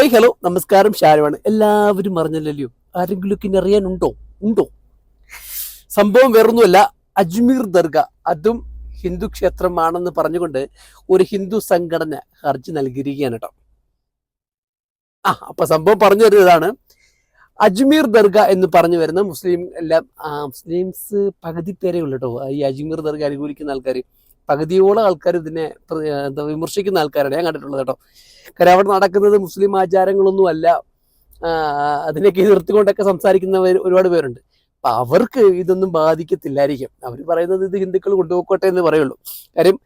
Hi hello നമസ്കാരം ഷാരുവാണ്. എല്ലാവരും അറിഞ്ഞല്ലോ ആരെങ്കിലും ഇനി അറിയാനുണ്ടോ? ഉണ്ടോ? സംഭവം വേറൊന്നുമല്ല. അജ്മീർ ദർഗ. അതും ഹിന്ദു ക്ഷേത്രമാണെന്ന് പറഞ്ഞുകൊണ്ട് ഒരു ഹിന്ദു സംഘടന ഹർജി നൽകിയിരിക്കുകയാണ് കേട്ടോ. ആ അപ്പൊ സംഭവം പറഞ്ഞു വരുന്നതാണ് അജ്മീർ ദർഗ എന്ന് പറഞ്ഞു വരുന്ന മുസ്ലിം എല്ലാം മുസ്ലിംസ് പകുതി പേരെ ഉള്ളൂ കേട്ടോ. ഈ അജ്മീർ ദർഗ അനുകൂലിക്കുന്ന ആൾക്കാർ പകുതിയോളം ആൾക്കാർ ഇതിനെ എന്താ വിമർശിക്കുന്ന ആൾക്കാരാണ്. ഞാൻ കണ്ടിട്ടുള്ളത് കേട്ടോ. കാരണം അവിടെ നടക്കുന്നത് മുസ്ലിം ആചാരങ്ങളൊന്നും അല്ല. അതിനൊക്കെ എതിർത്തുകൊണ്ടൊക്കെ സംസാരിക്കുന്നവർ ഒരുപാട് പേരുണ്ട്. അപ്പൊ അവർക്ക് ഇതൊന്നും ബാധിക്കത്തില്ലായിരിക്കും. അവർ പറയുന്നത് ഇത് ഹിന്ദുക്കൾ കൊണ്ടുപോയിക്കോട്ടെ എന്ന് പറയുള്ളൂ. കാര്യം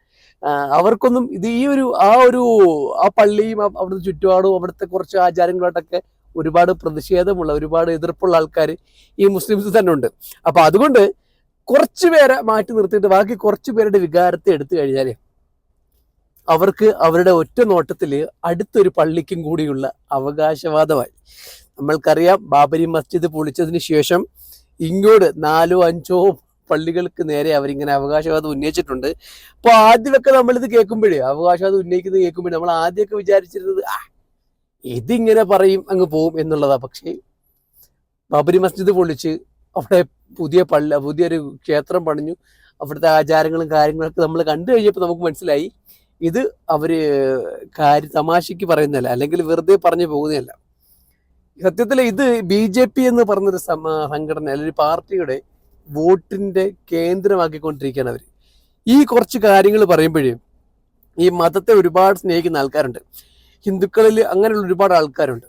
അവർക്കൊന്നും ഇത് ഈ ഒരു ആ ഒരു ആ പള്ളിയും അവിടുത്തെ ചുറ്റുപാടും അവിടുത്തെ കുറച്ച് ആചാരങ്ങളായിട്ടൊക്കെ ഒരുപാട് പ്രതിഷേധമുള്ള ഒരുപാട് എതിർപ്പുള്ള ആൾക്കാർ ഈ മുസ്ലിംസ് തന്നെ ഉണ്ട്. അപ്പൊ അതുകൊണ്ട് കുറച്ച് പേരെ മാറ്റി നിർത്തിയിട്ട് ബാക്കി കുറച്ച് പേരുടെ വികാരത്തെ എടുത്തു കഴിഞ്ഞാൽ അവർക്ക് അവരുടെ ഒറ്റ നോട്ടത്തിൽ അടുത്തൊരു പള്ളിക്കും കൂടിയുള്ള അവകാശവാദമായി. നമ്മൾക്കറിയാം ബാബരി മസ്ജിദ് പൊളിച്ചതിന് ശേഷം ഇങ്ങോട്ട് നാലോ അഞ്ചോ പള്ളികൾക്ക് നേരെ അവരിങ്ങനെ അവകാശവാദം ഉന്നയിച്ചിട്ടുണ്ട്. അപ്പോൾ ആദ്യമൊക്കെ നമ്മളിത് കേൾക്കുമ്പോഴേ അവകാശവാദം ഉന്നയിക്കുന്നത് കേൾക്കുമ്പോഴേ നമ്മൾ ആദ്യമൊക്കെ വിചാരിച്ചിരുന്നത് ആ ഇതിങ്ങനെ പറയും അങ്ങ് പോവും എന്നുള്ളതാ. പക്ഷേ ബാബരി മസ്ജിദ് പൊളിച്ച് അവിടെ പുതിയ പള്ളി പുതിയൊരു ക്ഷേത്രം പണിഞ്ഞു. അവിടുത്തെ ആചാരങ്ങളും കാര്യങ്ങളൊക്കെ നമ്മൾ കണ്ടു കഴിഞ്ഞപ്പോൾ നമുക്ക് മനസ്സിലായി. ഇത് അവർ കാര്യ തമാശയ്ക്ക് പറയുന്നതല്ല അല്ലെങ്കിൽ വെറുതെ പറഞ്ഞു പോകുന്നതല്ല. സത്യത്തിൽ ഇത് ബി ജെ പി എന്ന് പറഞ്ഞൊരു സംഘടന അല്ലെങ്കിൽ പാർട്ടിയുടെ വോട്ടിന്റെ കേന്ദ്രമാക്കിക്കൊണ്ടിരിക്കുകയാണ് അവർ ഈ കുറച്ച് കാര്യങ്ങൾ പറയുമ്പോഴേ ഈ മതത്തെ ഒരുപാട് സ്നേഹിക്കുന്ന ആൾക്കാരുണ്ട്. ഹിന്ദുക്കളിൽ അങ്ങനെയുള്ള ഒരുപാട് ആൾക്കാരുണ്ട്.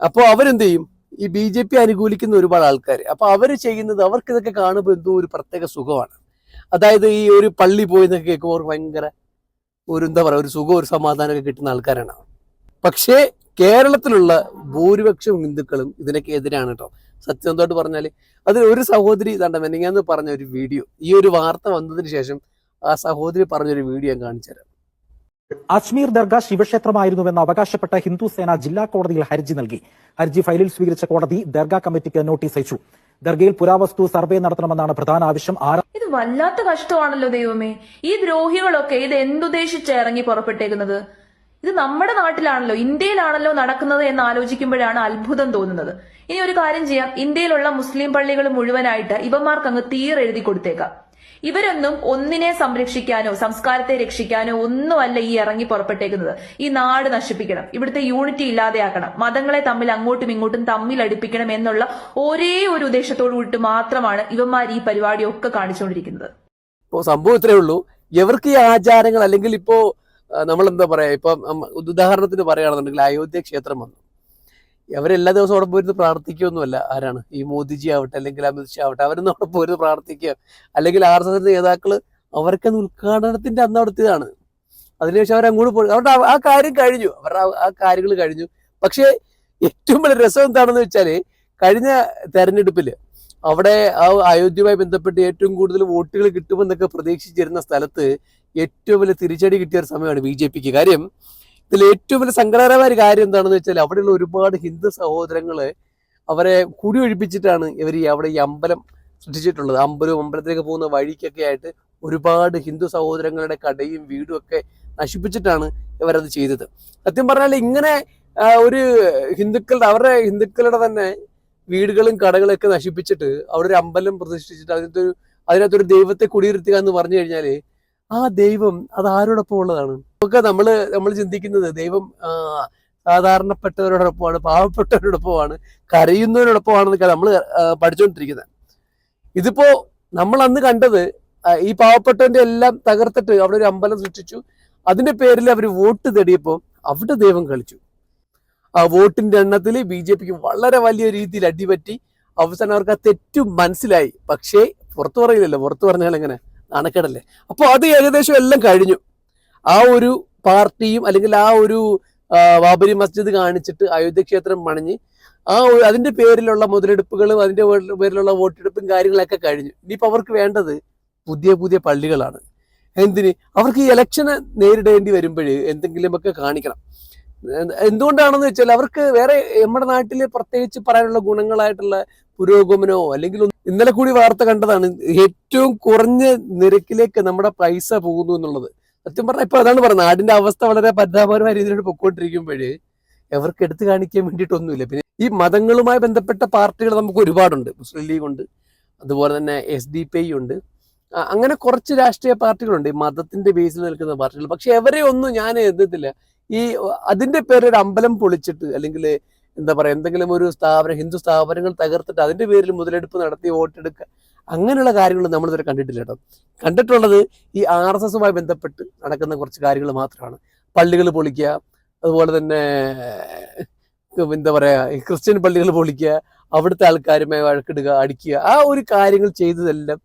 അപ്പോൾ അവരെന്ത് ചെയ്യും? ഈ ബി ജെ പി അനുകൂലിക്കുന്ന ഒരുപാട് ആൾക്കാർ അപ്പോൾ അവർ ചെയ്യുന്നത് അവർക്ക് ഇതൊക്കെ കാണുമ്പോൾ എന്തോ ഒരു പ്രത്യേക സുഖമാണ്. അതായത് ഈ ഒരു പള്ളി പോയി എന്നൊക്കെ കേൾക്കുമ്പോൾ അവർക്ക് ഭയങ്കര ഒരു എന്താ പറയുക ഒരു സുഖം ഒരു സമാധാനമൊക്കെ കിട്ടുന്ന ആൾക്കാരാണ്. പക്ഷേ കേരളത്തിലുള്ള ഭൂരിപക്ഷം ഹിന്ദുക്കളും ഇതിനൊക്കെ എതിരാണ് കേട്ടോ. സത്യസന്ധമായിട്ട് പറഞ്ഞാൽ അതിൽ ഒരു സഹോദരി ഇതാണ്ട് മെനിങ്ങാന്ന് പറഞ്ഞ ഒരു വീഡിയോ ഈ ഒരു വാർത്ത വന്നതിന് ശേഷം ആ സഹോദരി പറഞ്ഞൊരു വീഡിയോ ഞാൻ കാണിച്ചു തരാം അജ്മീർ ദർഗ ശിവക്ഷേത്രമായിരുന്നുവെന്ന് അവകാശപ്പെട്ട ഹിന്ദു സേന ജില്ലാ കോടതിയിൽ ഹർജി നൽകി. ഹർജി ഫയലിൽ സ്വീകരിച്ച കോടതി ദർഗ കമ്മിറ്റിക്ക് നോട്ടീസ് അയച്ചു. ദർഗയിൽ പുരാവസ്തു സർവേ നടത്തണമെന്നാണ് പ്രധാന ആവശ്യം. ഇത് വല്ലാത്ത കഷ്ടമാണല്ലോ ദൈവമേ. ഈ ദ്രോഹികളൊക്കെ ഇത് എന്തുദ്ദേശിച്ച് ഇറങ്ങി പുറപ്പെട്ടേക്കുന്നത്? ഇത് നമ്മുടെ നാട്ടിലാണല്ലോ ഇന്ത്യയിലാണല്ലോ നടക്കുന്നത് എന്ന് ആലോചിക്കുമ്പോഴാണ് അത്ഭുതം തോന്നുന്നത്. ഇനി ഒരു കാര്യം ചെയ്യാം. ഇന്ത്യയിലുള്ള മുസ്ലിം പള്ളികൾ മുഴുവനായിട്ട് ഇവന്മാർക്ക് അങ്ങ് തീരെഴുതി കൊടുത്തേക്കാം. ഇവരൊന്നും ഒന്നിനെ സംരക്ഷിക്കാനോ സംസ്കാരത്തെ രക്ഷിക്കാനോ ഒന്നുമല്ല ഈ ഇറങ്ങി പുറപ്പെട്ടേക്കുന്നത്. ഈ നാട് നശിപ്പിക്കണം ഇവിടുത്തെ യൂണിറ്റി ഇല്ലാതെയാക്കണം മതങ്ങളെ തമ്മിൽ അങ്ങോട്ടും ഇങ്ങോട്ടും തമ്മിൽ അടുപ്പിക്കണം എന്നുള്ള ഒരേ ഒരു ഉദ്ദേശത്തോടു മാത്രമാണ് ഇവന്മാർ ഈ പരിപാടിയൊക്കെ കാണിച്ചുകൊണ്ടിരിക്കുന്നത്. ഇപ്പോ സംഭവം ഇത്രയേ ഉള്ളൂ. എവർക്ക് ഈ ആചാരങ്ങൾ അല്ലെങ്കിൽ ഇപ്പോ നമ്മൾ എന്താ പറയാ ഇപ്പൊ ഉദാഹരണത്തിന് പറയുകയാണെന്നുണ്ടെങ്കിൽ അയോധ്യ ക്ഷേത്രം വന്നു. അവരെല്ലാ ദിവസവും അവിടെ പോയിരുന്ന് പ്രാർത്ഥിക്കുകയൊന്നുമല്ല. ആരാണ്? ഈ മോദിജി ആവട്ടെ അല്ലെങ്കിൽ അമിത് ഷാ ആവട്ടെ അവരൊന്നും അവിടെ പോയിരുന്ന് പ്രാർത്ഥിക്കുക. അല്ലെങ്കിൽ ആർ എസ് എസ് നേതാക്കൾ അവർക്കന്ന് ഉദ്ഘാടനത്തിന്റെ അന്ന് നടത്തിയതാണ് അതിനുശേഷം അവർ അങ്ങോട്ട് പോയി. അവരുടെ ആ- കാര്യം കഴിഞ്ഞു. അവരുടെ ആ കാര്യങ്ങൾ കഴിഞ്ഞു. പക്ഷേ ഏറ്റവും വലിയ രസം എന്താണെന്ന് വെച്ചാൽ കഴിഞ്ഞ തെരഞ്ഞെടുപ്പിൽ അവിടെ ആ അയോധ്യയുമായി ബന്ധപ്പെട്ട് ഏറ്റവും കൂടുതൽ വോട്ടുകൾ കിട്ടുമെന്നൊക്കെ പ്രതീക്ഷിച്ചിരുന്ന സ്ഥലത്ത് ഏറ്റവും വലിയ തിരിച്ചടി കിട്ടിയ ഒരു സമയമാണ് ബി ജെ പിക്ക്. കാര്യം ഇതിൽ ഏറ്റവും വലിയ സങ്കടകരമായ ഒരു കാര്യം എന്താണെന്ന് വെച്ചാൽ അവിടെയുള്ള ഒരുപാട് ഹിന്ദു സഹോദരങ്ങൾ അവരെ കുടി ഒഴിപ്പിച്ചിട്ടാണ് ഇവർ ഈ അവിടെ ഈ അമ്പലം സൃഷ്ടിച്ചിട്ടുള്ളത്. അമ്പലവും അമ്പലത്തിലേക്ക് പോകുന്ന വഴിക്കൊക്കെ ആയിട്ട് ഒരുപാട് ഹിന്ദു സഹോദരങ്ങളുടെ കടയും വീടും ഒക്കെ നശിപ്പിച്ചിട്ടാണ് ഇവരത് ചെയ്തത്. സത്യം പറഞ്ഞാൽ ഇങ്ങനെ ഒരു ഹിന്ദുക്കളുടെ അവരുടെ ഹിന്ദുക്കളുടെ തന്നെ വീടുകളും കടകളും ഒക്കെ നശിപ്പിച്ചിട്ട് അവിടെ ഒരു അമ്പലം പ്രതിഷ്ഠിച്ചിട്ട് അതിനകത്ത് ഒരു അതിനകത്തൊരു ദൈവത്തെ കുടിയിരുത്തുക എന്ന് പറഞ്ഞു കഴിഞ്ഞാൽ ആ ദൈവം അത് ആരോടൊപ്പം ഉള്ളതാണ്? ഒക്കെ നമ്മൾ നമ്മൾ ചിന്തിക്കുന്നത് ദൈവം സാധാരണപ്പെട്ടവരോടൊപ്പമാണ് പാവപ്പെട്ടവരോടൊപ്പമാണ് കരയുന്നവരോടൊപ്പമാണെന്നൊക്കെ നമ്മൾ പഠിച്ചുകൊണ്ടിരിക്കുന്നത് ഇതിപ്പോ നമ്മൾ അന്ന് കണ്ടത് ഈ പാവപ്പെട്ടവന്റെ എല്ലാം തകർത്തിട്ട് അവിടെ ഒരു അമ്പലം സൃഷ്ടിച്ചു. അതിന്റെ പേരിൽ അവർ വോട്ട് തേടിയപ്പോൾ അവിടെ ദൈവം കളിച്ചു. ആ വോട്ടിന്റെ എണ്ണത്തിൽ ബി ജെ പിക്ക് വളരെ വലിയ രീതിയിൽ അടിപറ്റി. അവസാനം അവർക്ക് ആ തെറ്റും മനസ്സിലായി. പക്ഷേ പുറത്തു പറയില്ലല്ലോ. പുറത്തു പറഞ്ഞാൽ എങ്ങനെ? നാണക്കേടല്ലേ? അപ്പോൾ അത് ഏകദേശം എല്ലാം കഴിഞ്ഞു. ആ ഒരു പാർട്ടിയും അല്ലെങ്കിൽ ആ ഒരു ബാബരി മസ്ജിദ് കാണിച്ചിട്ട് അയോധ്യ ക്ഷേത്രം പണിഞ്ഞ് ആ അതിന്റെ പേരിലുള്ള മുതലെടുപ്പുകളും അതിന്റെ പേരിലുള്ള വോട്ടെടുപ്പും കാര്യങ്ങളൊക്കെ കഴിഞ്ഞു. ഇനിയിപ്പോൾ അവർക്ക് വേണ്ടത് പുതിയ പുതിയ പള്ളികളാണ്. എന്തിന്? അവർക്ക് ഈ ഇലക്ഷനെ നേരിടേണ്ടി വരുമ്പോൾ എന്തെങ്കിലുമൊക്കെ കാണിക്കണം. എന്ത് എന്തുകൊണ്ടാണെന്ന് വെച്ചാൽ അവർക്ക് വേറെ നമ്മുടെ നാട്ടിൽ പ്രത്യേകിച്ച് പറയാനുള്ള ഗുണങ്ങളായിട്ടുള്ള പുരോഗമനമോ അല്ലെങ്കിൽ ഇന്നലെ കൂടി വാർത്ത കണ്ടതാണ് ഏറ്റവും കുറഞ്ഞ നിരക്കിലേക്ക് നമ്മുടെ പൈസ പോകുന്നു എന്നുള്ളത്. സത്യം പറഞ്ഞാൽ ഇപ്പൊ അതാണ് പറഞ്ഞത്. നാടിന്റെ അവസ്ഥ വളരെ പരിതാപകരമായ രീതിയിലാണ് പൊക്കോണ്ടിരിക്കുമ്പോഴേ എവർക്ക് എടുത്തു കാണിക്കാൻ വേണ്ടിയിട്ടൊന്നുമില്ല. പിന്നെ ഈ മതങ്ങളുമായി ബന്ധപ്പെട്ട പാർട്ടികൾ നമുക്ക് ഒരുപാടുണ്ട്. മുസ്ലിം ലീഗ് ഉണ്ട്. അതുപോലെ തന്നെ എസ് ഡി പി ഐ ഉണ്ട്. അങ്ങനെ കുറച്ച് രാഷ്ട്രീയ പാർട്ടികളുണ്ട്. ഈ മതത്തിന്റെ ബേസിൽ നിൽക്കുന്ന പാർട്ടികൾ. പക്ഷെ എവരെ ഒന്നും ഞാൻ എഴുതത്തില്ല ഈ അതിന്റെ പേര് ഒരു അമ്പലം പൊളിച്ചിട്ട് അല്ലെങ്കിൽ എന്താ പറയുക എന്തെങ്കിലും ഒരു സ്ഥാപനം ഹിന്ദു സ്ഥാപനങ്ങൾ തകർത്തിട്ട് അതിന്റെ പേരിൽ മുതലെടുപ്പ് നടത്തി വോട്ടെടുക്കുക അങ്ങനെയുള്ള കാര്യങ്ങൾ നമ്മൾ ഇതുവരെ കണ്ടിട്ടില്ല കേട്ടോ. കണ്ടിട്ടുള്ളത് ഈ ആർ എസ് എസുമായി ബന്ധപ്പെട്ട് നടക്കുന്ന കുറച്ച് കാര്യങ്ങൾ മാത്രമാണ്. പള്ളികൾ പൊളിക്കുക അതുപോലെ തന്നെ എന്താ പറയുക ക്രിസ്ത്യൻ പള്ളികൾ പൊളിക്കുക അവിടുത്തെ ആൾക്കാരുമായി വഴക്കിടുക അടിക്കുക ആ ഒരു കാര്യങ്ങൾ ചെയ്തതെല്ലാം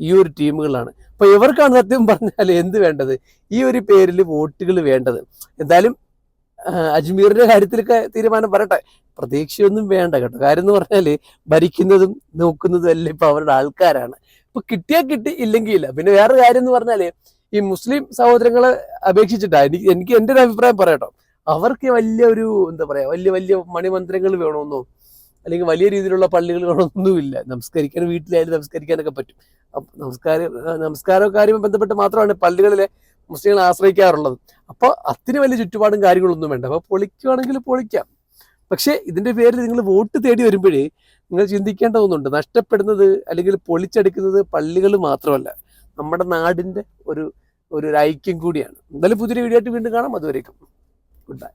ഈ ഒരു ടീമുകളാണ്. അപ്പൊ ഇവർക്കാണ് സത്യം പറഞ്ഞാൽ എന്ത് വേണ്ടത്? ഈ ഒരു പേരിൽ വോട്ടുകൾ വേണ്ടത്. എന്തായാലും അജ്മീറിന്റെ കാര്യത്തിലൊക്കെ തീരുമാനം പറയട്ടെ പ്രതീക്ഷയൊന്നും വേണ്ട കേട്ടോ. കാര്യം എന്ന് പറഞ്ഞാൽ ഭരിക്കുന്നതും നോക്കുന്നതും എല്ലാം ഇപ്പൊ അവരുടെ ആൾക്കാരാണ്. ഇപ്പൊ കിട്ടിയാൽ കിട്ടി ഇല്ലെങ്കിൽ ഇല്ല. പിന്നെ വേറെ കാര്യം എന്ന് പറഞ്ഞാൽ ഈ മുസ്ലിം സഹോദരങ്ങളെ അപേക്ഷിച്ചിട്ടാ എനിക്ക് എനിക്ക് എന്റെ ഒരു അഭിപ്രായം പറയട്ടോ. അവർക്ക് വലിയ ഒരു എന്താ പറയാ വലിയ വലിയ മണിമന്ത്രങ്ങൾ വേണമെന്നോ അല്ലെങ്കിൽ വലിയ രീതിയിലുള്ള പള്ളികൾ വേണമെന്നൊന്നുമില്ല. നമസ്കരിക്കാൻ വീട്ടിലായാലും നമസ്കരിക്കാനൊക്കെ പറ്റും. നമസ്കാരം നമസ്കാരവും കാര്യവുമായി ബന്ധപ്പെട്ട് മാത്രമാണ് പള്ളികളിലെ മുസ്ലിങ്ങൾ ആശ്രയിക്കാറുള്ളത്. അപ്പോൾ അത്തിന് വലിയ ചുറ്റുപാടും കാര്യങ്ങളൊന്നും വേണ്ട. അപ്പോൾ പൊളിക്കുകയാണെങ്കിൽ പൊളിക്കാം. പക്ഷേ ഇതിന്റെ പേരിൽ നിങ്ങൾ വോട്ട് തേടി വരുമ്പോഴേ നിങ്ങൾ ചിന്തിക്കേണ്ട ഒന്നുണ്ട് നഷ്ടപ്പെടുന്നത് അല്ലെങ്കിൽ പൊളിച്ചെടുക്കുന്നത് പള്ളികൾ മാത്രമല്ല. നമ്മുടെ നാടിന്റെ ഒരു ഒരു ഐക്യം കൂടിയാണ്. എന്തായാലും പുതിയൊരു വീഡിയോ ആയിട്ട് വീണ്ടും കാണാം. അതുവരേക്കും. Good bye